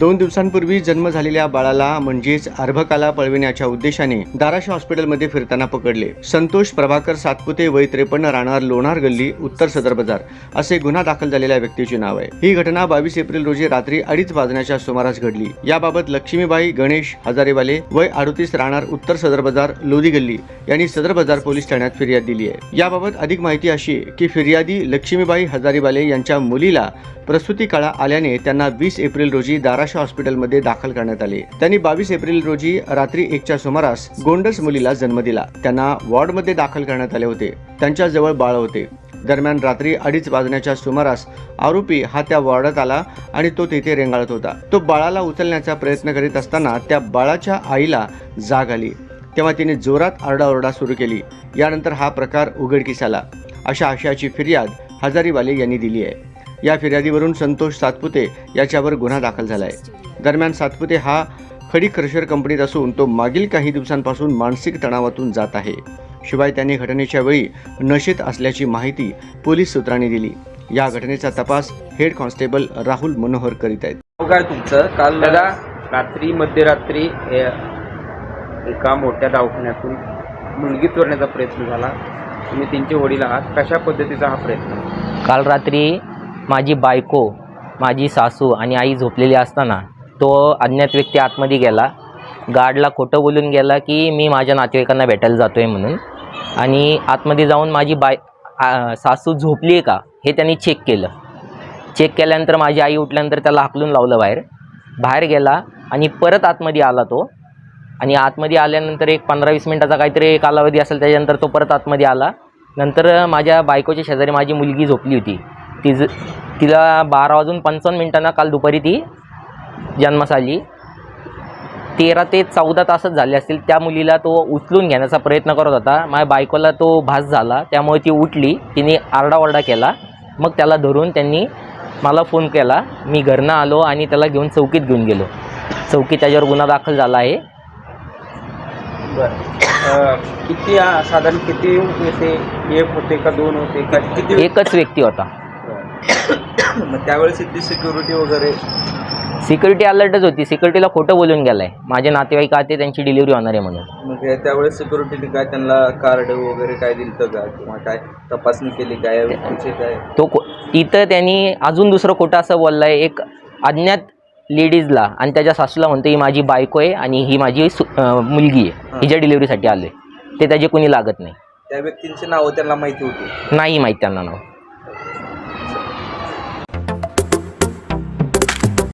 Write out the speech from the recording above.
दोन दिवसांपूर्वी जन्म झालेल्या बाळाला म्हणजेच अर्भकाला पळविण्याच्या उद्देशाने दाराशा हॉस्पिटलमध्ये फिरताना पकडले. संतोष प्रभाकर सातपुते वय त्रेपन्न राहणार लोणार गल्ली उत्तर सदर बाजार असे गुन्हा दाखल झालेल्या व्यक्तीचे नाव आहे. ही घटना बावीस एप्रिल रोजी रात्री अडीच वाजण्याच्या सुमारास घडली. याबाबत लक्ष्मीबाई गणेश हजारेवाले वय अडतीस राहणार उत्तर सदर बाजार लोधी गल्ली यांनी सदर बाजार पोलीस ठाण्यात फिर्याद दिली आहे. याबाबत अधिक माहिती अशी आहे की फिर्यादी लक्ष्मीबाई हजारीवाले यांच्या मुलीला प्रसूती काळा आल्याने त्यांना वीस एप्रिल रोजी दाराशा हॉस्पिटलमध्ये दाखल करण्यात आले. त्यांनी बावीस एप्रिल रोजी रात्री एकच्या सुमारास गोंडस मुलीला जन्म दिला. त्यांना वॉर्डमध्ये दाखल करण्यात आले होते. त्यांच्या जवळ बाळ होते. दरम्यान रात्री अडीच वाजण्याच्या सुमारास आरोपी हा त्या वॉर्डात आला आणि तो तेथे रेंगाळत होता. तो बाळाला उचलण्याचा प्रयत्न करीत असताना त्या बाळाच्या आईला जाग आली. तेव्हा तिने जोरात आरडाओरडा सुरू केली. यानंतर हा प्रकार उघडकीस आला. अशा आशयाची फिर्याद हजारीवाले यांनी दिली आहे. या फिर्यादीवरून संतोष सातपुते याच्यावर गुन्हा दाखल झाला आहे दरम्यान सातपुते हा खडी क्रशर कंपनीत असून तो मागील काही दिवसांपासून मानसिक तणावातून जात आहे. शिवाय त्याने घटनेच्या वेळी नशेत असल्याची माहिती पोलीस सूत्रांनी दिली. या घटनेचा तपास हेड कॉन्स्टेबल राहुल मनोहर करीत आहेत. काय तुमचं काल दादा. रात्री मध्यरात्री ए- एका मोठ्या दवाखान्यातून मुलगी चोरण्याचा प्रयत्न झाला. तुम्ही त्यांचे वडील आहात. कशा पद्धतीचा हा प्रयत्न? काल रात्री माझी बायको माझी सासू आणि आई झोपलेली असताना तो अज्ञात व्यक्ती आतमध्ये गेला. गार्डला खोटं बोलून गेला की मी माझ्या नातेवाईकांना भेटायला जातो आहे म्हणून. आणि आतमध्ये जाऊन माझी बाय सासू झोपली आहे का हे त्यांनी चेक केलं. चेक केल्यानंतर माझी आई उठल्यानंतर त्याला हाकलून लावलं बाहेर. बाहेर गेला आणि परत आतमध्ये आला तो. आणि आतमध्ये आल्यानंतर एक पंधरा वीस मिनटाचा काहीतरी कालावधी असेल त्याच्यानंतर तो परत आतमध्ये आला. नंतर माझ्या बायकोच्या शेजारी माझी मुलगी झोपली होती. तिज तिला बारा वाजून पंचावन्न मिनटांना काल दुपारी ती जन्मास आली तेरा ते चौदा तासच झाले असतील. त्या मुलीला तो उचलून घेण्याचा प्रयत्न करत होता. माझ्या बायकोला तो भास झाला. त्यामुळे ती उठली. तिने आरडाओरडा केला. मग त्याला धरून त्यांनी मला फोन केला. मी घरनं आलो आणि त्याला घेऊन चौकीत घेऊन गेलो. चौकीत त्याच्यावर गुन्हा दाखल झाला आहे. बरं. किती साधारण किती होते? एक होते का दोन होते? का किती एकच व्यक्ती होता. मग त्यावेळेस इथली सिक्युरिटी वगैरे? सिक्युरिटी अलर्टच होती. सिक्युरिटीला खोटं बोलून गेलाय. माझे नातेवाईक आते त्यांची डिलिव्हरी होणार आहे म्हणून. मग हे त्यावेळेस सिक्युरिटीने काय त्यांना कार्ड वगैरे काय दिलं का? किंवा काय तपासणी केली काय? व्यक्तीचे काय? तो को तिथं त्यांनी अजून दुसरं खोटं असं बोललं आहे एक अज्ञात लेडीजला आणि त्याच्या सासूला म्हणतो ही माझी बायको आहे आणि ही माझी सु अं, मुलगी आहे. हिच्या डिलिव्हरीसाठी आलो आहे ते त्याचे कोणी लागत नाही. त्या व्यक्तींची नावं त्यांना माहिती होती. नाही माहीत त्यांना नाव.